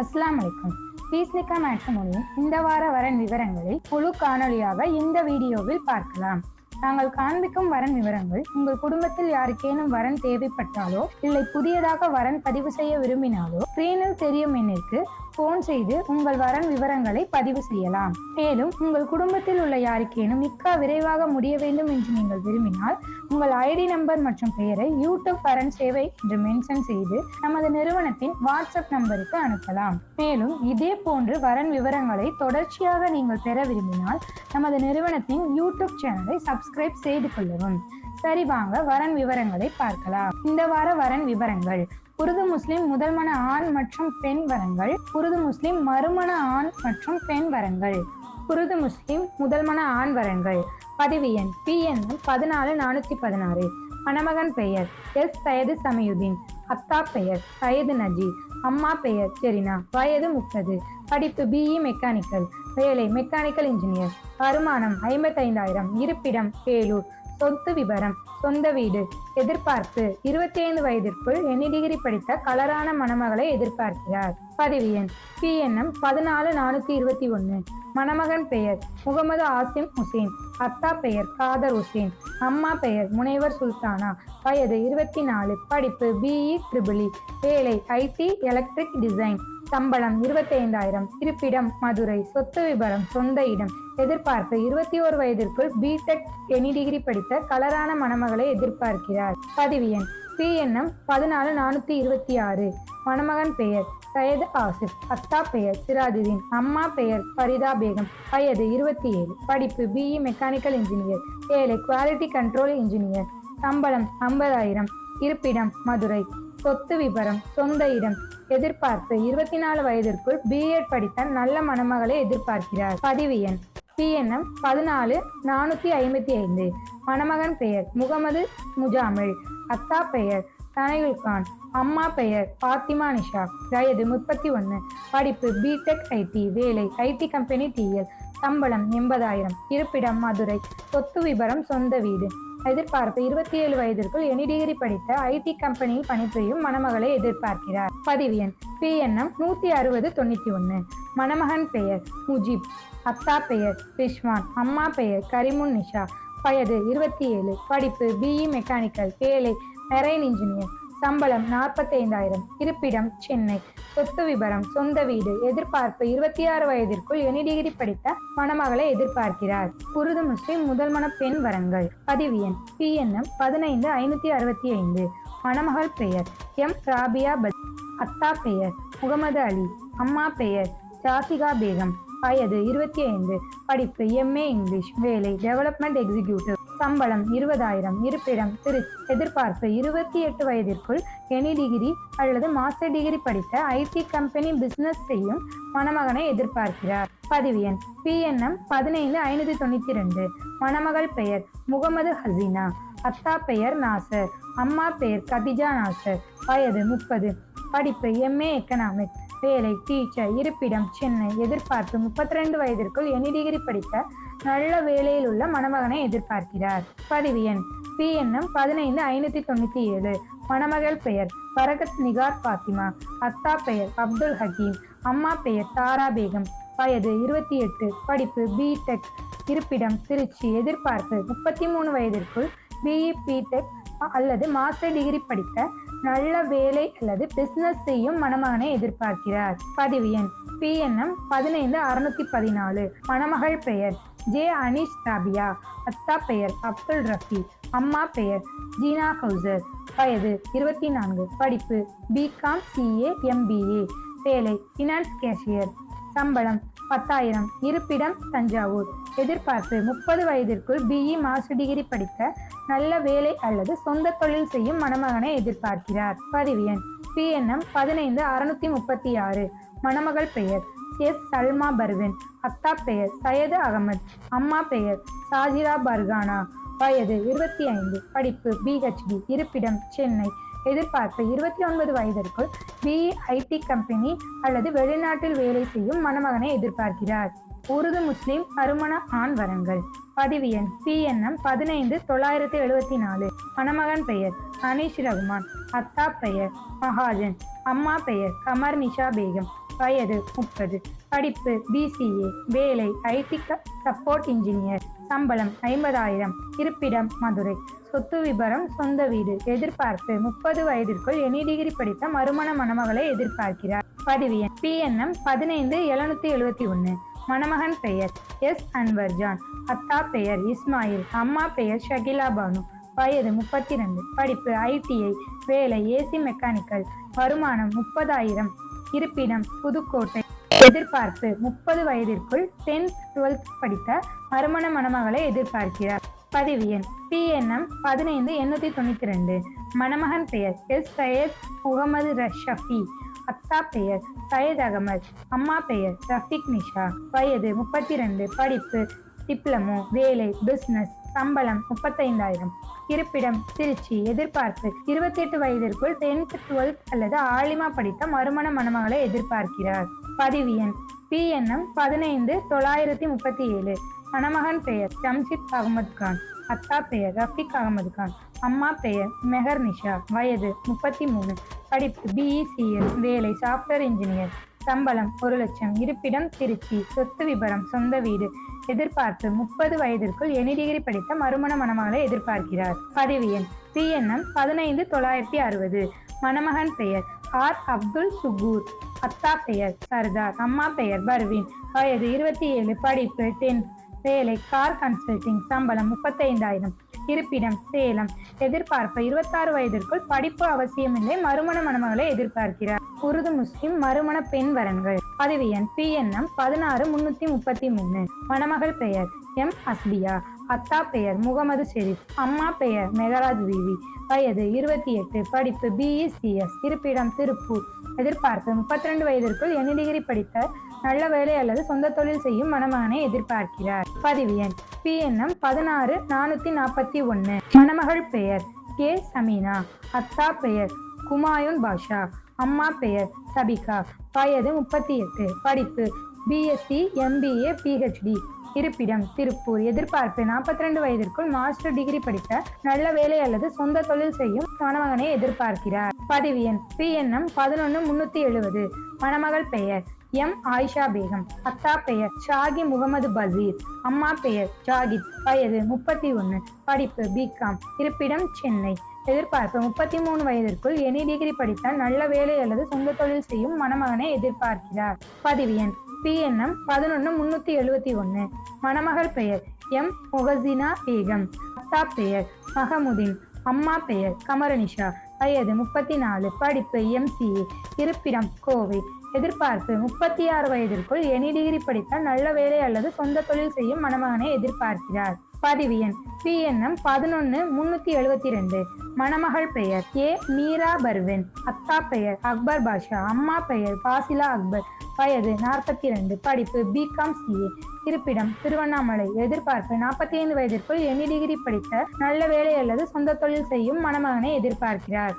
அஸ்லாம் அலைக்கும் பீஸ்னிகா மேட்ரமோனியின் இந்த வார வரன் விவரங்களை குழு காணொளியாக இந்த வீடியோவில் பார்க்கலாம். நாங்கள் காண்பிக்கும் வரன் விவரங்கள் உங்கள் குடும்பத்தில் யாருக்கேனும் வரன் தேவைப்பட்டாலோ இல்லை புதியதாக வரன் பதிவு செய்ய விரும்பினாலோ ஸ்கிரீனில் தெரியும் எண்ணிற்கு போன் செய்து உங்கள் வரன் விவரங்களை பதிவு செய்யலாம். மேலும் உங்கள் குடும்பத்தில் உள்ள யாருக்கேனும் நிக்கா விரைவாக முடிய வேண்டும் என்று நீங்கள் விரும்பினால் உங்கள் ஐடி நம்பர் மற்றும் பெயரை யூடியூப் வரன் சேவை என்று மென்ஷன் செய்து நமது நிறுவனத்தின் வாட்ஸ்அப் நம்பருக்கு அனுப்பலாம். மேலும் இதே போன்று வரன் விவரங்களை தொடர்ச்சியாக நீங்கள் பெற விரும்பினால் நமது நிறுவனத்தின் யூடியூப் சேனலை சப்ஸ்கிரைப் சப்ஸ்கிரைப் செய்து கொள்ளவும். சரி வாங்க வரன் விவரங்களை பார்க்கலாம். இந்த வார வரன் விவரங்கள். உருது முஸ்லிம் முதல்மன ஆண் மற்றும் பெண் வரங்கள். உருது முஸ்லிம் மறுமண ஆண் மற்றும் பெண் வரங்கள். உருது முஸ்லிம் முதல்மன ஆண் வரங்கள். பதிவு எண் பிஎன்எல் பதினாலு நானூற்றி பதினாறு. மணமகன் பெயர் எஸ். சையது சமயுதீன். அத்தா பெயர் சையது நஜீர் அம்மா பெயர். செரினா வயது முப்பது. படிப்பு பிஇ மெக்கானிக்கல் வேலை மெக்கானிக்கல் இன்ஜினியர் வருமானம் ஐம்பத்தைந்தாயிரம். இருப்பிடம் வேலூர். சொத்து விவரம் சொந்த வீடு எதிர்பார்ப்பு. இருபத்தி ஐந்து வயதிற்குள் எண்ணி டிகிரி படித்த கலரான மணமகளை எதிர்பார்க்கிறார். பதிவு எண் பிஎன்எம் பதினாலு நானூத்தி இருபத்தி ஒன்னு. மணமகன் பெயர் முகமது ஆசிம் ஹுசேன். அத்தா பெயர் காதர் ஹுசேன். அம்மா பெயர் முனைவர் சுல்தானா. வயது இருபத்தி நாலு. படிப்பு பிஇ ட்ரிபிளி e. வேலை ஐடி எலக்ட்ரிக் டிசைன் சம்பளம் இருபத்தி ஐந்தாயிரம் இருப்பிடம் மதுரை சொத்து விபரம் சொந்த இடம். எதிர்பார்ப்பு இருபத்தி ஓரு வயதிற்குள் பிடெக் எனி டிகிரி படித்த கலரான மணமகளை எதிர்பார்க்கிறார். பதிவு எண் பிஎன்எம் பதினாலு நானூத்தி இருபத்தி ஆறு மணமகன் பெயர் சையது ஆசிப். அத்தா பெயர் சிராஜுதீன். அம்மா பெயர் ஃபரிதா பேகம். வயது இருபத்தி ஏழு படிப்பு பிஇ மெக்கானிக்கல் இன்ஜினியர் ஏழை குவாலிட்டி கண்ட்ரோல் இன்ஜினியர் சம்பளம் ஐம்பதாயிரம். இருப்பிடம் மதுரை. சொத்து விபரம் சொந்த இடம் எதிர்பார்ப்பு. இருபத்தி நாலு வயதிற்குள் பிஎட் படித்த நல்ல மணமகளை எதிர்பார்க்கிறார். பதிவு எண். பிஎன்எம் பதினாலு நானூத்தி ஐம்பத்தி ஐந்து. மணமகன் பெயர் முகமது முஜாமில். அத்தா பெயர் தனையுல் கான். அம்மா பெயர் பாத்திமா நிஷா. வயது முப்பத்தி ஒன்று படிப்பு பிடெக் ஐடி வேலை ஐடி கம்பெனி டிஎல் சம்பளம் எண்பதாயிரம். இருப்பிடம் மதுரை. சொத்து விபரம் சொந்த வீடு. எதிர்பார்ப்பு. இருபத்தி ஏழு வயதிற்குள் எனி டிகிரி படித்த ஐடி கம்பெனியில் பணிபுரியும் மணமகளை எதிர்பார்க்கிறார். பதிவு எண். பிஎன்எம் நூத்தி அறுபது தொண்ணூத்தி ஒன்னு மணமகன் பெயர் முஜிப். அத்தா பெயர் ரிஷ்வான் அம்மா பெயர் கரிமுன் நிஷா. வயது இருபத்தி ஏழு படிப்பு பிஇ மெக்கானிக்கல் வேலை. மெரைன் இன்ஜினியர் சம்பளம் நாற்பத்தைந்தாயிரம். இருப்பிடம் சென்னை. சொத்து விபரம் சொந்த வீடு. எதிர்பார்ப்பு இருபத்தி ஆறு வயதிற்குள் எனி டிகிரி படித்த மணமகளை எதிர்பார்க்கிறார். உருது முஸ்லிம் முதல் மன பெண் வரங்கள் பதிவு எண். பிஎன்எம் பதினைந்து ஐநூத்தி அறுபத்தி ஐந்து. மணமகள் பெயர். எம். ராபியா பத் அத்தா பெயர். முகமது அலி. அம்மா பெயர். ஜாசிகா பேகம். வயது இருபத்தி ஐந்து. படிப்பு எம்ஏ இங்கிலீஷ். வேலை டெவலப்மெண்ட் எக்ஸிகியூட்டிவ். சம்பளம் இருபதாயிரம். இருப்பிடம் திரு எதிர்பார்ப்பு இருபத்தி எட்டு வயதிற்குள் எனி டிகிரி அல்லது மாஸ்டர் டிகிரி படித்த ஐடி கம்பெனி பிசினஸ் செய்யும் மணமகனை எதிர்பார்க்கிறார். பதிவு எண் பிஎன்எம் பதினைந்து ஐநூத்தி தொண்ணூத்தி ரெண்டு மணமகள் பெயர் முகமது ஹசீனா. அத்தா பெயர் நாசர். அம்மா பெயர் கதிஜா நாசர். வயது முப்பது. படிப்பு எம்ஏ எக்கனாமிக்ஸ் வேலை டீச்சர் இருப்பிடம் சென்னை. எதிர்பார்ப்பு முப்பத்தி ரெண்டு வயதிற்குள் எனி டிகிரி படித்த நல்ல வேலையில் உள்ள மணமகனை எதிர்பார்க்கிறார். பதிவு எண். பிஎன்எம் பதினைந்து ஐநூத்தி தொண்ணூத்தி ஏழு. மணமகள் பெயர் பரகத் நிகார் பாத்திமா. அத்தா பெயர் அப்துல் ஹக்கீம். அம்மா பெயர் தாரா பேகம். வயது இருபத்தி எட்டு. படிப்பு பிடெக் இருப்பிடம் திருச்சி. எதிர்பார்ப்பு முப்பத்தி மூணு வயதிற்குள் பிஇ பிடெக் அல்லது மாஸ்டர் டிகிரி படித்த நல்ல வேலை அல்லது பிசினஸ் செய்யும் மணமகனை எதிர்பார்க்கிறார். பதிவு எண். பிஎன்எம் பதினைந்து அறுநூத்தி பதினாலு. மணமகள் பெயர் ஜே அனிஷ் நாபியா அத்தா பெயர் அப்துல் ரஃபி அம்மா பெயர் ஜீனா ஹவுசர். வயது இருபத்தி நான்கு படிப்பு பிகாம் சிஏ எம்பிஏ வேலை ஃபினான்ஸ் கேஷியர் சம்பளம் பத்தாயிரம் இருப்பிடம் தஞ்சாவூர். எதிர்பார்ப்பு முப்பது வயதிற்குள் பிஇ மாஸ்டர் டிகிரி படித்த நல்ல வேலை அல்லது சொந்த தொழில் செய்யும் மணமகனை எதிர்பார்க்கிறார். பதிவு எண். பிஎன்எம் பதினைந்து அறுநூத்தி முப்பத்தி ஆறு. மணமகள் பெயர். எஸ். சல்மா பர்வின். அத்தா பெயர். சையது அகமது. அம்மா பெயர். சாஜிரா பர்கானா. வயது இருபத்தி ஐந்து. படிப்பு பிஹெச்டி இருப்பிடம் சென்னை. எதிர்பார்ப்பு இருபத்தி ஒன்பது வயதிற்குள் பிஇ ஐடி கம்பெனி அல்லது வெளிநாட்டில் வேலை செய்யும் மணமகனை எதிர்பார்க்கிறார். உருது முஸ்லிம் அருமண ஆண் வரங்கள். பதிவு எண். பிஎன்எம் பதினைந்து தொள்ளாயிரத்தி எழுபத்தி நாலு. மணமகன் பெயர். அனீஷ் ரகுமான். அத்தா பெயர். மகாஜன். அம்மா பெயர். கமர் நிஷா பேகம். வயது முப்பது. படிப்பு. பிசிஏ வேலை. ஐடி சப்போர்ட் இன்ஜினியர் சம்பளம் ஐம்பதாயிரம். இருப்பிடம் மதுரை. சொத்து விபரம் சொந்த வீடு. எதிர்பார்ப்பு. முப்பது வயதிற்குள் எனி டிகிரி படித்த மறுமண மணமகளை எதிர்பார்க்கிறார். பதிவு எண். பிஎன்எம் பதினைந்து எழுநூத்தி எழுபத்தி ஒன்று மணமகன் பெயர் எஸ். அன்வர்ஜான். அத்தா பெயர் இஸ்மாயில். அம்மா பெயர் ஷகிலா பானு. வயது முப்பத்தி ரெண்டு படிப்பு ஐடிஐ வேலை ஏசி மெக்கானிக்கல். வருமானம் முப்பதாயிரம். இருப்பிடம் புதுக்கோட்டை. எதிர்பார்ப்பு முப்பது வயதிற்குள் டென்த் டுவெல்த் படித்த மறுமண மணமகளை எதிர்பார்க்கிறார். பதிவு எண். பிஎன்எம் பதினைந்து எண்ணூற்றி தொண்ணூற்றி ரெண்டு. மணமகன் பெயர் எஸ். சையத் முகமது ரஷஃபி அத்தா பெயர் சையத் அகமது அம்மா பெயர் ரஃபிக் நிஷா. வயது முப்பத்தி ரெண்டு படிப்பு டிப்ளமோ வேலை பிசினஸ் சம்பளம் முப்பத்தைந்தாயிரம். இருப்பிடம் திருச்சி. எதிர்பார்ப்பு இருபத்தி எட்டு வயதிற்குள் டென்த் டுவெல்த் அல்லது ஆலிமா படித்த மறுமண மணமகளை எதிர்பார்க்கிறார். பதிவு எண் பிஎன்எம் பதினைந்து தொள்ளாயிரத்தி முப்பத்தி ஏழு மணமகன் பெயர் ஜம்ஷித் அகமது கான். அத்தா பெயர் ரஃபிக் அகமது கான். அம்மா பெயர் மெஹர் நிஷா. வயது முப்பத்தி மூணு. படிப்பு பிஇசிஎல் வேலை சாஃப்ட்வேர் இன்ஜினியர் சம்பளம் ஒரு லட்சம். இருப்பிடம் திருச்சி சொத்து விபரம் சொந்த வீடு. எதிர்பார்ப்பு முப்பது வயதிற்குள் எனி டிகிரி படித்த மறுமண மணமகளை எதிர்பார்க்கிறார். பதிவு எண் பிஎன்எம் பதினைந்து தொள்ளாயிரத்தி அறுபது. மணமகன் பெயர் ஆர். அப்துல் சுகூர். அத்தா பெயர் சர்தார். அம்மா பெயர் பர்வீன். வயது இருபத்தி ஏழு படிப்பு டென்த் வேலை கார் கன்சல்டிங் சம்பளம் முப்பத்தைந்தாயிரம். இருப்பிடம் சேலம். எதிர்பார்ப்பு இருபத்தாறு வயதிற்குள் படிப்பு அவசியமில்லை. மறுமண மணமகளை எதிர்பார்க்கிறார். உருது முஸ்லிம் மறுமண பெண் வரன்கள். பதிவு எண் பிஎன்எம் பதினாறு முன்னூத்தி முப்பத்தி மூணு. மணமகள் பெயர் எம் அஸ்பியா அத்தா பெயர் முகமது ஷெரீப். அம்மா பெயர் மெகராஜ் பிவி. வயது இருபத்தி எட்டு. படிப்பு பிஇசிஎஸ் இருப்பிடம் திருப்பூர். எதிர்பார்ப்பு முப்பத்தி ரெண்டு வயதிற்குள் எனி டிகிரி படித்த நல்ல வேலை அல்லது சொந்த தொழில் செய்யும் மணமகனை எதிர்பார்க்கிறார். பதிவு எண். பிஎன்எம் பதினாறு நானூத்தி நாற்பத்தி ஒன்னு. மணமகள் பெயர். கே சமீனா. அத்தா பெயர். குமாயுன் பாஷா. அம்மா பெயர். சபிகா. வயது முப்பத்தி எட்டு. படிப்பு. பிஎஸ்சி எம்பிஏ பிஹெச்டி இருப்பிடம் திருப்பூர். எதிர்பார்ப்பு நாற்பத்தி ரெண்டு வயதிற்குள் மாஸ்டர் டிகிரி படித்த நல்ல வேலை அல்லது சொந்த தொழில் செய்யும் மணமகனை எதிர்பார்க்கிறார். பதிவு எண். பிஎன்எம் பதினொன்று முன்னூத்தி எழுபது மணமகள் பெயர். எம் ஆயிஷா பேகம். அத்தா பெயர் ஷாகி முகமது பசீர். அம்மா பெயர் ஜாகித். வயது முப்பத்தி ஒன்று படிப்பு பிகாம் இருப்பிடம் சென்னை. எதிர்பார்ப்பு முப்பத்தி மூணு வயதிற்குள் எனி டிகிரி படித்தால் நல்ல வேலை அல்லது சொந்த தொழில் செய்யும் மணமகனை எதிர்பார்க்கிறார். பதிவு எண். பிஎன்எம் பதினொன்று முன்னூத்தி எழுபத்தி ஒன்று மணமகள் பெயர் எம் முகசினா பேகம். அத்தா பெயர் மஹமுதீன். அம்மா பெயர் கமரனிஷா. வயது முப்பத்தி நாலு. படிப்பு எம்சிஏ இருப்பிடம் கோவை. எதிர்பார்ப்பு. முப்பத்தி ஆறு வயதிற்குள் எனி டிகிரி படித்த நல்ல வேலை அல்லது சொந்த தொழில் செய்யும் மணமகனை எதிர்பார்க்கிறார். பதிவு எண். பிஎன்எம் பதினொன்று முன்னூத்தி எழுபத்தி ரெண்டு மணமகள் பெயர். ஏ. மீரா பர்வென். அத்தா பெயர். அக்பர் பாஷா. அம்மா பெயர். பாசிலா அக்பர். வயது நாற்பத்தி ரெண்டு படிப்பு பிகாம் சிஏ இருப்பிடம் திருவண்ணாமலை. எதிர்பார்ப்பு. நாற்பத்தி ஐந்து வயதிற்குள் எனி டிகிரி படித்த நல்ல வேலை அல்லது சொந்த தொழில் செய்யும் மணமகனை எதிர்பார்க்கிறார்.